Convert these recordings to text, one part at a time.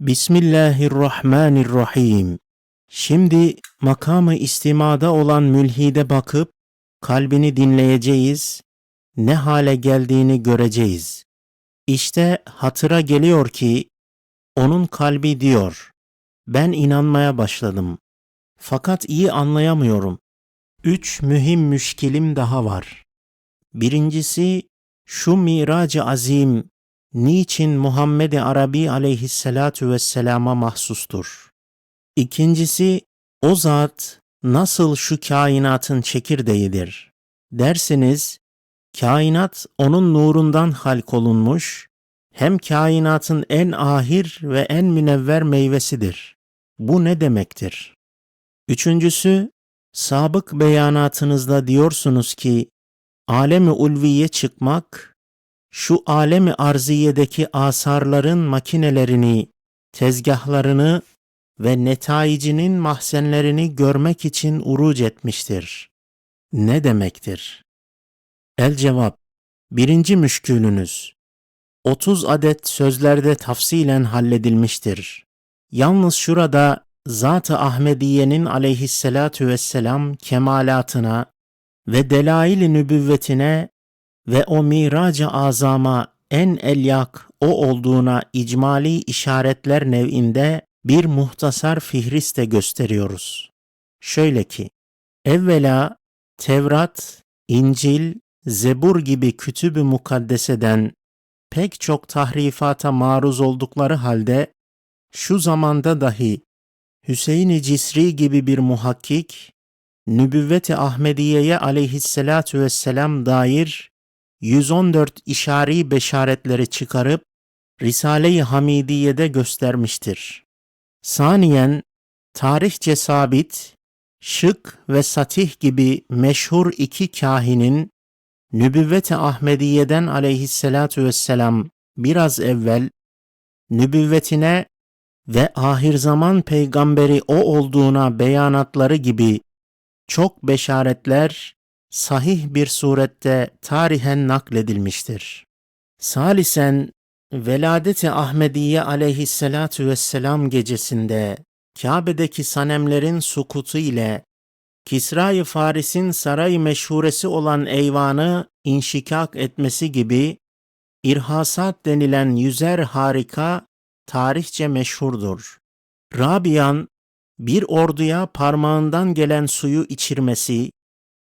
Bismillahirrahmanirrahim. Şimdi makamı istimada olan mülhide bakıp kalbini dinleyeceğiz, ne hale geldiğini göreceğiz. İşte hatıra geliyor ki onun kalbi diyor, ben inanmaya başladım. Fakat iyi anlayamıyorum. Üç mühim müşkilim daha var. Birincisi şu miracı azim niçin Muhammed-i Arabi aleyhissalatu vesselama mahsustur? İkincisi, o zat nasıl şu kainatın çekirdeğidir? Dersiniz, kainat onun nurundan halk olunmuş, hem kainatın en ahir ve en münevver meyvesidir. Bu ne demektir? Üçüncüsü, sabık beyanatınızda diyorsunuz ki, alemi ulviye çıkmak, şu alemi arziyedeki asarların makinelerini, tezgahlarını ve netaicinin mahzenlerini görmek için uruc etmiştir. Ne demektir? El cevap, birinci müşkülünüz, 30 adet sözlerde tafsilen halledilmiştir. Yalnız şurada Zat-ı Ahmediye'nin aleyhissalatu vesselam kemalatına ve delail-i nübüvvetine ve o mirac-ı azama en elyak o olduğuna icmali işaretler nev'inde bir muhtasar fihriste gösteriyoruz. Şöyle ki, evvela Tevrat, İncil, Zebur gibi kütüb-ü mukaddeseden pek çok tahrifata maruz oldukları halde şu zamanda dahi Hüseyin-i Cisri gibi bir muhakkik, Nübüvvet-i Ahmediye'ye aleyhissalatu vesselam dair 114 işari beşaretleri çıkarıp Risale-i Hamidiye'de göstermiştir. Saniyen, tarihçe sabit, Şık ve Satih gibi meşhur iki kahinin Nübüvvet-i Ahmediye'den aleyhissalatu vesselam biraz evvel nübüvvetine ve ahir zaman peygamberi o olduğuna beyanatları gibi çok beşaretler sahih bir surette tarihen nakledilmiştir. Salisen Veladeti Ahmediye aleyhissalatu vesselam gecesinde Kabe'deki sanemlerin sukutu ile Kisra-i Faris'in saray meşhuresi olan eyvanı inşikak etmesi gibi irhasat denilen yüzer harika tarihçe meşhurdur. Rabian bir orduya parmağından gelen suyu içirmesi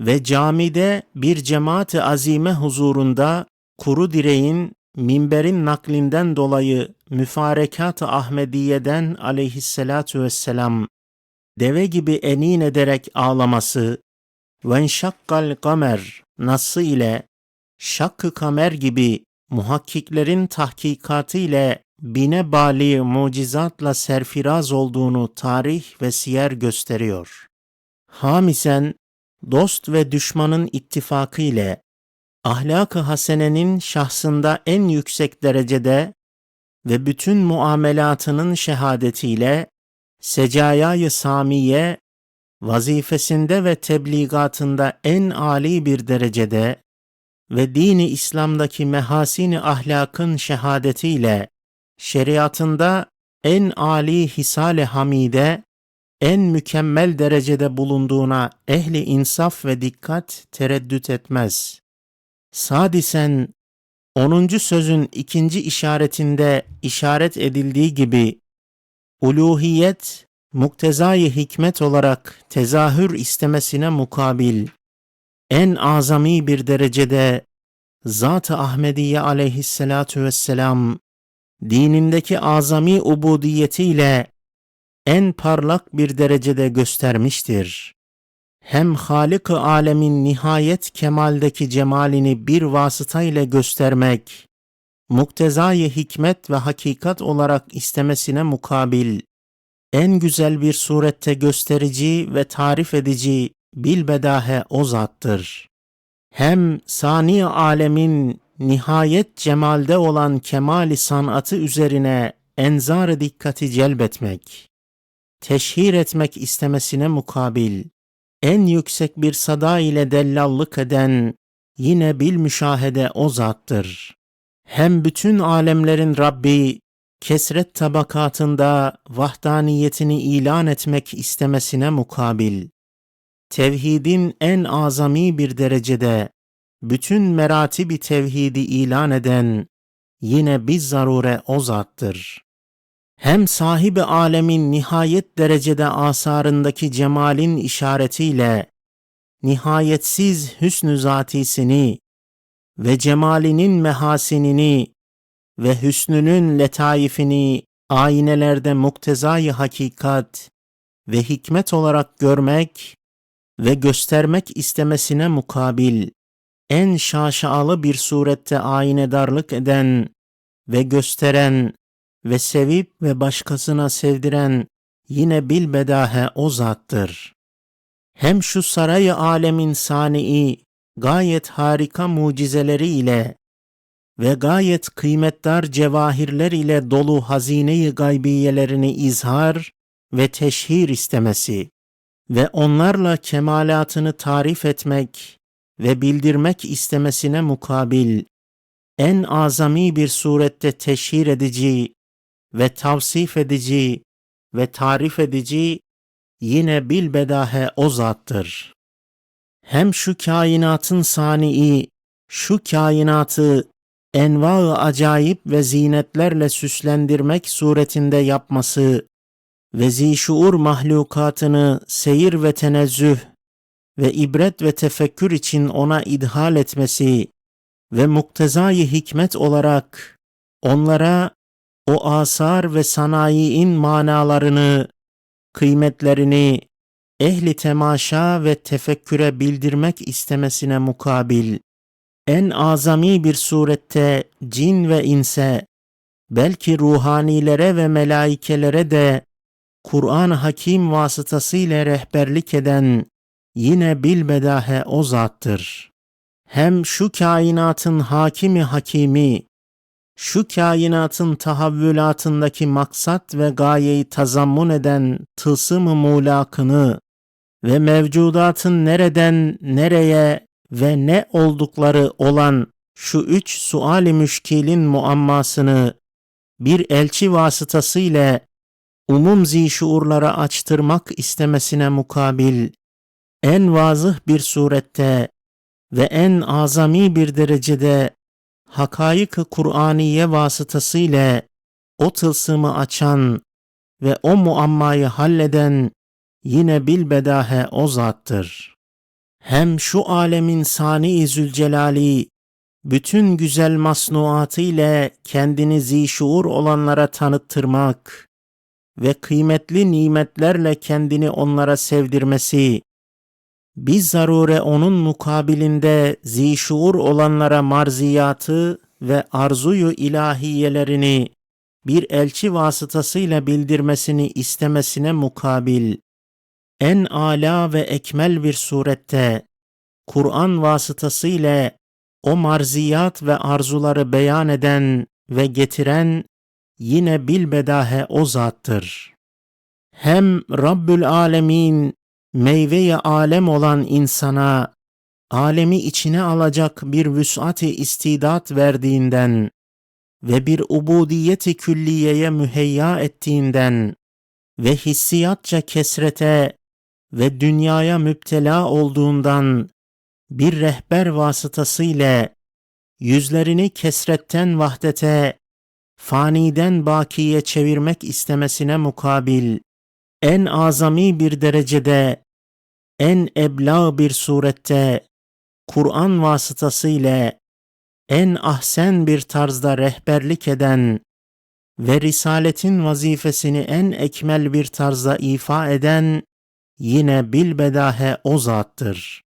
ve camide bir cemaat-i azime huzurunda kuru direğin minberin naklinden dolayı müfarekat-ı Ahmediye'den aleyhissalatu vesselam deve gibi enin ederek ağlaması ve şakkal kamer nası ile şakkı kamer gibi muhakkiklerin tahkikatı ile bine bali mucizatla serfiraz olduğunu tarih ve siyer gösteriyor. Hamisen, dost ve düşmanın ittifakı ile ahlak-ı hasenenin şahsında en yüksek derecede ve bütün muamelatının şehadetiyle secayayı samiye vazifesinde ve tebligatında en âli bir derecede ve dini İslam'daki mehasini ahlakın şehadetiyle şeriatında en âli hisale hamide en mükemmel derecede bulunduğuna ehli insaf ve dikkat tereddüt etmez. Sadisen 10. sözün ikinci işaretinde işaret edildiği gibi uluhiyet muktezai hikmet olarak tezahür istemesine mukabil en azami bir derecede Zat-ı Ahmediye aleyhissalatu vesselam dinindeki azami ubudiyetiyle en parlak bir derecede göstermiştir. Hem Halık-ı alemin nihayet kemaldeki cemalini bir vasıta ile göstermek, muktezai hikmet ve hakikat olarak istemesine mukabil, en güzel bir surette gösterici ve tarif edici bilbedahe o zattır. Hem sani alemin nihayet cemalde olan kemali sanatı üzerine enzar dikkati celbetmek, teşhir etmek istemesine mukabil, en yüksek bir sada ile dellallık eden yine bil müşahede o zattır. Hem bütün alemlerin Rabbi kesret tabakatında vahdaniyetini ilan etmek istemesine mukabil, tevhidin en azami bir derecede bütün meratibi tevhidi ilan eden yine biz zarure o zattır. Hem sahibi alemin nihayet derecede asarındaki cemalin işaretiyle nihayetsiz hüsnü zatisini ve cemalinin mehasinini ve hüsnünün letaifini aynelerde muktezai hakikat ve hikmet olarak görmek ve göstermek istemesine mukabil en şaşalı bir surette aynedarlık eden ve gösteren ve sevip ve başkasına sevdiren yine bilbedahe o zattır. Hem şu sarayı alemin sani'i gayet harika mucizeleri ile ve gayet kıymetdar cevahirler ile dolu hazine-i gaybiyelerini izhar ve teşhir istemesi ve onlarla kemalatını tarif etmek ve bildirmek istemesine mukabil en azami bir surette teşhir edici ve tavsif edici ve tarif edici yine bilbedahe o zattır. Hem şu kainatın sani'i, şu kainatı enva acayip ve zinetlerle süslendirmek suretinde yapması ve zişuur mahlukatını seyir ve tenezzüh ve ibret ve tefekkür için ona idhal etmesi ve muktezai hikmet olarak onlara o asar ve sanayiin manalarını, kıymetlerini ehli temaşa ve tefekküre bildirmek istemesine mukabil, en azami bir surette cin ve inse, belki ruhanilere ve melaikelere de Kur'an Hakim vasıtasıyla rehberlik eden yine bilbedahe o zattır. Hem şu kainatın hakimi hakimi, şu kainatın tahavvülatındaki maksat ve gayeyi tazammun eden tılsım-ı mulakını ve mevcudatın nereden nereye ve ne oldukları olan şu üç suali müşkilin muammasını bir elçi vasıtasıyla umum zişuurlara açtırmak istemesine mukabil en vazıh bir surette ve en azami bir derecede hakaik-ı Kur'aniye vasıtasıyla o tılsımı açan ve o muammayı halleden yine bilbedahe o zattır. Hem şu alemin sani-i zülcelali bütün güzel masnuatı ile kendini zişuur olanlara tanıttırmak ve kıymetli nimetlerle kendini onlara sevdirmesi biz zarure onun mukabilinde zişuur olanlara marziyatı ve arzuyu ilahiyelerini bir elçi vasıtasıyla bildirmesini istemesine mukabil, en ala ve ekmel bir surette Kur'an vasıtasıyla o marziyat ve arzuları beyan eden ve getiren yine bilbedahe o zattır. Hem Rabbül Alemin meyveye alem olan insana alemi içine alacak bir vüs'ati istidat verdiğinden ve bir ubudiyeti külliyeye müheyya ettiğinden ve hissiyatça kesrete ve dünyaya müptela olduğundan bir rehber vasıtasıyla yüzlerini kesretten vahdete, faniden bakiye çevirmek istemesine mukabil, en azami bir derecede, en ebla bir surette, Kur'an vasıtasıyla en ahsen bir tarzda rehberlik eden ve risaletin vazifesini en ekmel bir tarzda ifa eden yine bilbedahe o zattır.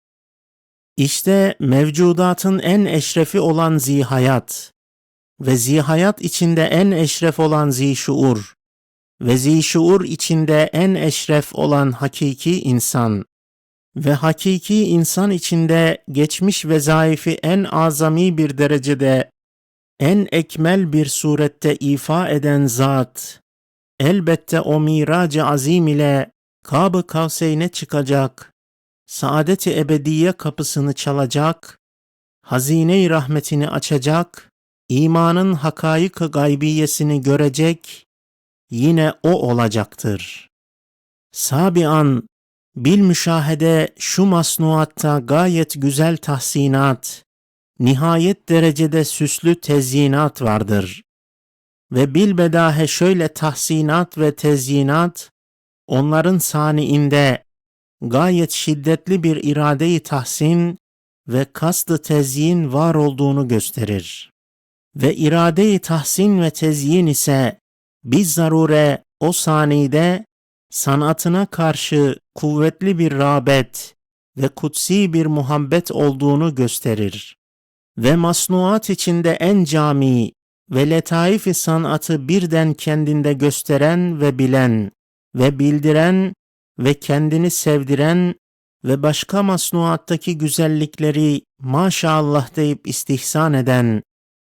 İşte mevcudatın en eşrefi olan zihayat ve zihayat içinde en eşref olan zişuur ve zişuur içinde en eşref olan hakiki insan ve hakiki insan içinde geçmiş vezaifi en azami bir derecede en ekmel bir surette ifa eden zat elbette o mirac azim ile Kab-ı Kavseyn'e çıkacak, saadet-i ebediye kapısını çalacak, hazine-i rahmetini açacak imanın hakayık gaybiyesini görecek, yine o olacaktır. Sabian, bil müşahede şu masnuatta gayet güzel tahsinat, nihayet derecede süslü tezyinat vardır. Ve bilbedahe şöyle tahsinat ve tezyinat, onların saniinde gayet şiddetli bir iradeyi tahsin ve kastı tezyin var olduğunu gösterir. Ve iradeyi tahsin ve tezyin ise biz zarure o saniyede sanatına karşı kuvvetli bir rağbet ve kutsi bir muhabbet olduğunu gösterir. Ve masnuat içinde en cami ve letaif-i sanatı birden kendinde gösteren ve bilen ve bildiren ve kendini sevdiren ve başka masnuattaki güzellikleri maşallah deyip istihsan eden,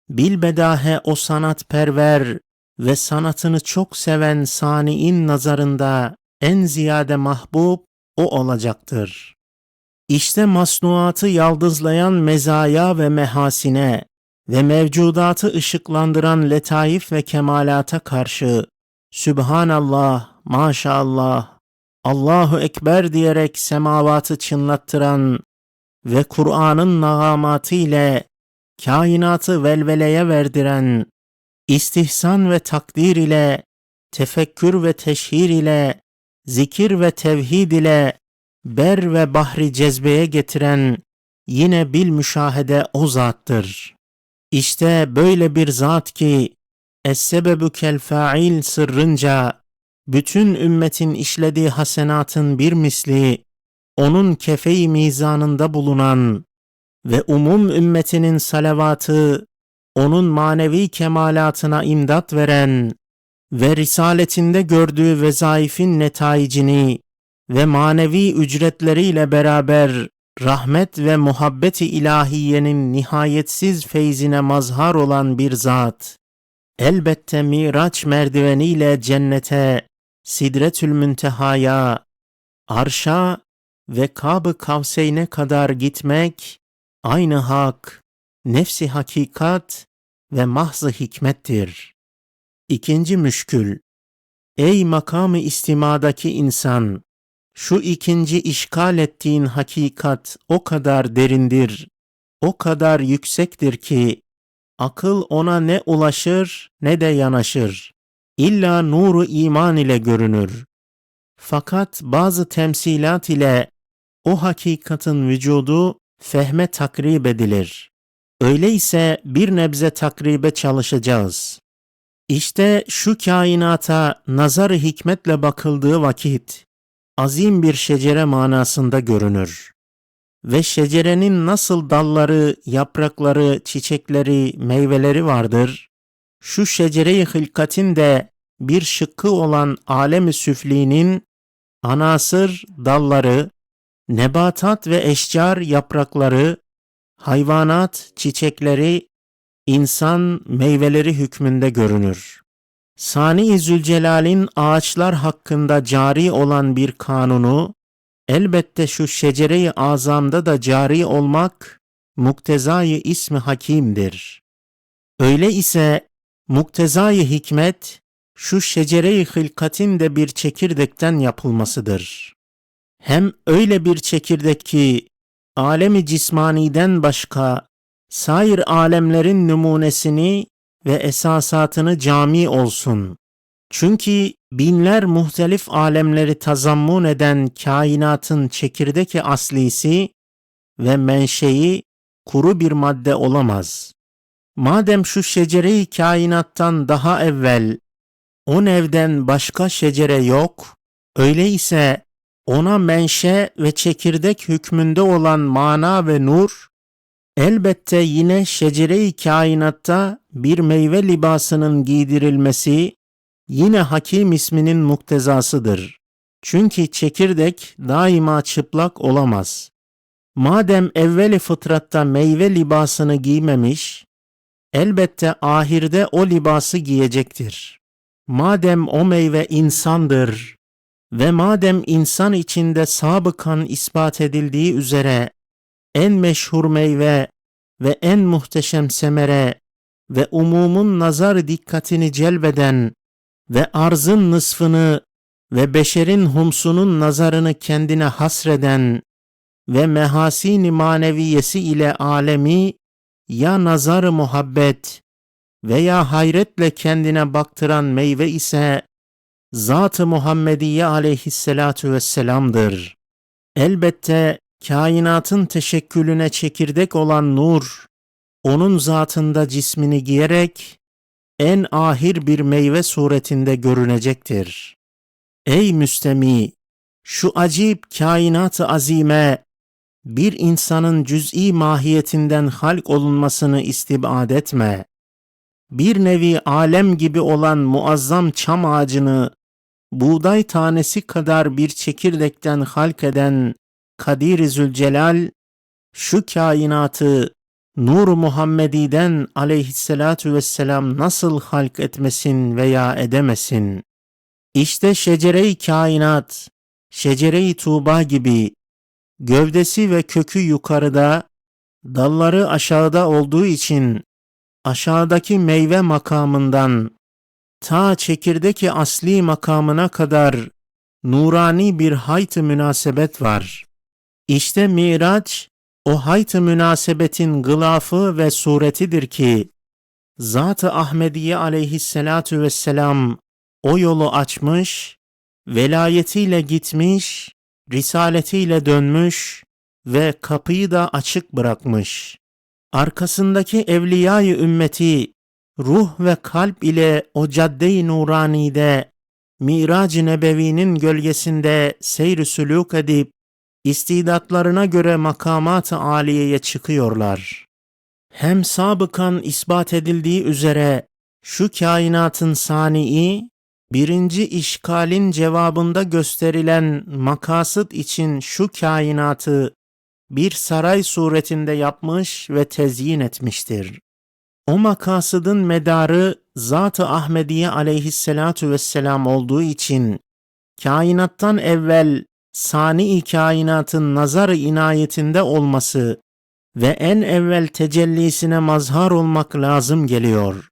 bilbedahe o sanatperver ve sanatını çok seven saniin nazarında en ziyade mahbub o olacaktır. İşte masnuatı yaldızlayan mezaya ve mehasine ve mevcudatı ışıklandıran letaif ve kemalata karşı Sübhanallah, maşallah, Allahu Ekber diyerek semavatı çınlattıran ve Kur'an'ın nagamatı ile kainatı velveleye verdiren, istihsan ve takdir ile, tefekkür ve teşhir ile, zikir ve tevhid ile, ber ve bahri cezbeye getiren yine bil müşahede o zattır. İşte böyle bir zat ki, Es-sebebü kel fa'il sırrınca, bütün ümmetin işlediği hasenatın bir misli, onun kefeyi mizanında bulunan ve umum ümmetinin salavatı, onun manevi kemalatına imdat veren ve risaletinde gördüğü vezaifin netaicini ve manevi ücretleriyle beraber rahmet ve muhabbeti ilahiyenin nihayetsiz feyzine mazhar olan bir zat, elbette miraç merdiveniyle cennete, sidretül müntehaya, arşa ve kab-ı kavseyne kadar gitmek, aynı hak, nefsi hakikat ve mahzı hikmettir. İkinci müşkül, ey makamı istimadaki insan, şu ikinci işgal ettiğin hakikat o kadar derindir, o kadar yüksektir ki, akıl ona ne ulaşır ne de yanaşır. İlla nuru iman ile görünür. Fakat bazı temsilat ile o hakikatin vücudu fehme takrib edilir. Öyleyse bir nebze takribe çalışacağız. İşte şu kainata nazar hikmetle bakıldığı vakit azim bir şecere manasında görünür. Ve şecerenin nasıl dalları, yaprakları, çiçekleri, meyveleri vardır, şu şecere-i hılkatin de bir şıkkı olan alemi süflinin anasır dalları, nebatat ve eşcar yaprakları, hayvanat çiçekleri, insan meyveleri hükmünde görünür. Sani Zülcelal'in ağaçlar hakkında cari olan bir kanunu, elbette şu şecere-i azamda da cari olmak, muktezayı ismi hakimdir. Öyle ise muktezayı hikmet, şu şecere-i hılkatin de bir çekirdekten yapılmasıdır. Hem öyle bir çekirdek ki, alemi cismaniden başka, sair alemlerin numunesini ve esasatını cami olsun. Çünkü binler muhtelif alemleri tazammun eden kainatın çekirdeki aslisi ve menşei kuru bir madde olamaz. Madem şu şecere-i kainattan daha evvel o nevden başka şecere yok, öyleyse ona menşe ve çekirdek hükmünde olan mana ve nur, elbette yine şecere-i kainatta bir meyve libasının giydirilmesi, yine Hakim isminin muktezasıdır. Çünkü çekirdek daima çıplak olamaz. Madem evveli fıtratta meyve libasını giymemiş, elbette ahirde o libası giyecektir. Madem o meyve insandır ve madem insan içinde sabıkan ispat edildiği üzere en meşhur meyve ve en muhteşem semere ve umumun nazar dikkatini celbeden ve arzın nısfını ve beşerin humsunun nazarını kendine hasreden ve mehasini maneviyesi ile alemi ya nazar muhabbet veya hayretle kendine baktıran meyve ise Zat-ı Muhammediye aleyhisselatu vesselam'dır. Elbette kainatın teşekkülüne çekirdek olan nur, onun zatında cismini giyerek en ahir bir meyve suretinde görünecektir. Ey müstemi! Şu acip kainat-ı azime bir insanın cüz'i mahiyetinden halk olunmasını istibad etme. Bir nevi alem gibi olan muazzam çam ağacını buğday tanesi kadar bir çekirdekten halk eden Kadir-i Zülcelal, şu kainatı Nur Muhammedi'den aleyhissalatu vesselam nasıl halk etmesin veya edemesin? İşte şecere-i kainat, şecere-i tuğba gibi gövdesi ve kökü yukarıda, dalları aşağıda olduğu için aşağıdaki meyve makamından ta çekirdeki asli makamına kadar nurani bir hayt münasebet var. İşte Miraç o hayt münasebetin gılafı ve suretidir ki Zat-ı Ahmediye aleyhissalatu vesselam o yolu açmış, velayetiyle gitmiş, risaletiyle dönmüş ve kapıyı da açık bırakmış. Arkasındaki evliyayı ümmeti ruh ve kalp ile o cadde-i nuranide Mirac-ı Nebevi'nin gölgesinde seyr sülük edip istidatlarına göre makamat-ı aliyeye çıkıyorlar. Hem sabıkan ispat edildiği üzere şu kainatın sani'i birinci işgalin cevabında gösterilen makasıt için şu kainatı bir saray suretinde yapmış ve tezyin etmiştir. O makasıdın medarı Zat-ı Ahmediye aleyhissalatu vesselam olduğu için kainattan evvel sani kainatın nazar inayetinde olması ve en evvel tecellisine mazhar olmak lazım geliyor.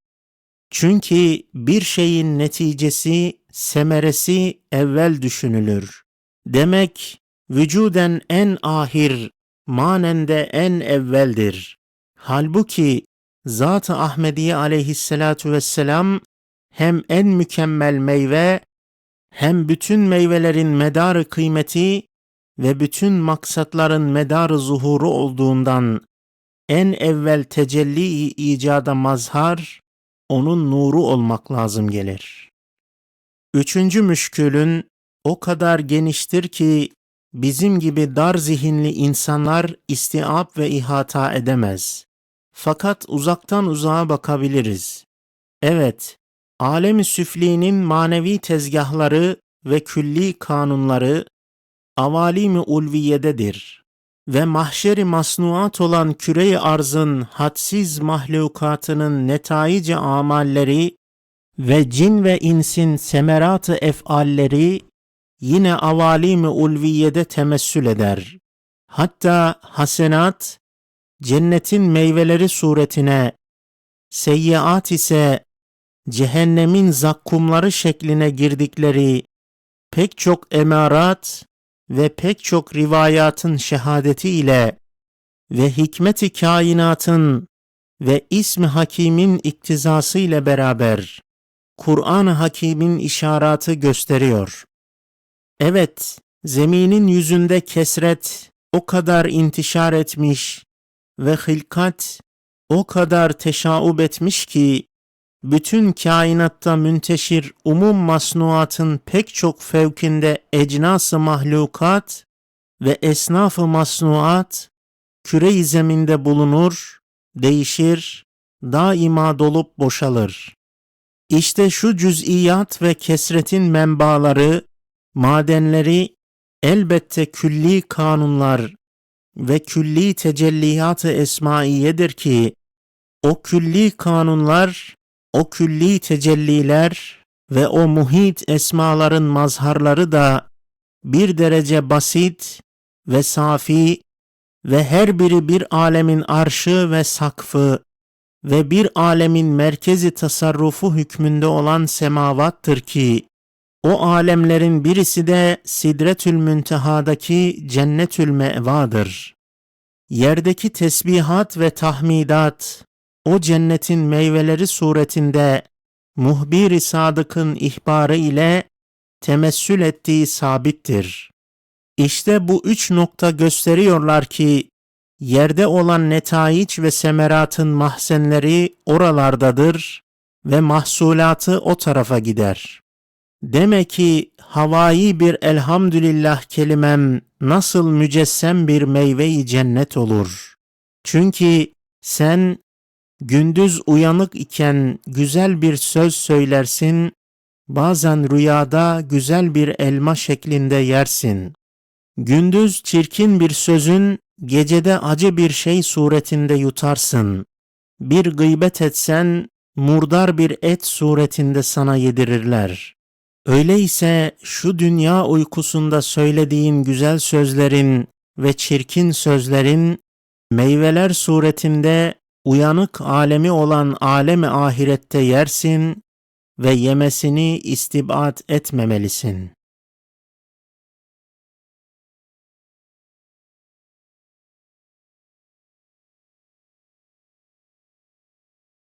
Çünkü bir şeyin neticesi, semeresi evvel düşünülür. Demek vücuden en ahir, manen de en evveldir. Halbuki Zat-ı Ahmediye aleyhissalatu vesselam hem en mükemmel meyve hem bütün meyvelerin medarı kıymeti ve bütün maksatların medarı zuhuru olduğundan en evvel tecelli icada mazhar onun nuru olmak lazım gelir. Üçüncü müşkülün o kadar geniştir ki bizim gibi dar zihinli insanlar istiab ve ihata edemez. Fakat uzaktan uzağa bakabiliriz. Evet, alemi süflinin manevi tezgahları ve külli kanunları avalimi ulviyededir ve mahşeri masnuat olan küre arzın hadsiz mahlukatının netaici amalleri ve cin ve insin semeratı efalleri yine avalimi ulviyede temessül eder. Hatta hasenat cennetin meyveleri suretine, seyyiat ise cehennemin zakkumları şekline girdikleri pek çok emarat ve pek çok rivayatın şehadeti ile ve hikmeti kainatın ve ismi hakimin iktizası ile beraber Kur'an-ı Hakim'in işaratı gösteriyor. Evet, zeminin yüzünde kesret o kadar intişar etmiş ve hilkat o kadar teşaub etmiş ki bütün kainatta münteşir umum masnuatın pek çok fevkinde ecnas-ı mahlukat ve esnaf-ı masnuat küre-i zeminde bulunur, değişir, daima dolup boşalır. İşte şu cüz'iyat ve kesretin menbaları, madenleri elbette külli kanunlar ve külli tecelliyat-ı esmaiyedir ki o külli kanunlar, o külli tecelliler ve o muhit esmaların mazharları da bir derece basit ve safi ve her biri bir alemin arşı ve sakfı ve bir alemin merkezi tasarrufu hükmünde olan semavattır ki, o alemlerin birisi de Sidretül Münteha'daki Cennetül Mevadır. Yerdeki tesbihat ve tahmidat, o cennetin meyveleri suretinde muhbir-i sadıkın ihbarı ile temessül ettiği sabittir. İşte bu üç nokta gösteriyorlar ki, yerde olan netaiç ve semeratın mahzenleri oralardadır ve mahsulatı o tarafa gider. Demek ki havai bir elhamdülillah kelimem nasıl mücessem bir meyveyi cennet olur. Çünkü sen gündüz uyanık iken güzel bir söz söylersin, bazen rüyada güzel bir elma şeklinde yersin. Gündüz çirkin bir sözün, gecede acı bir şey suretinde yutarsın. Bir gıybet etsen, murdar bir et suretinde sana yedirirler. Öyleyse şu dünya uykusunda söylediğin güzel sözlerin ve çirkin sözlerin meyveler suretinde uyanık alemi olan alemi ahirette yersin ve yemesini istibat etmemelisin.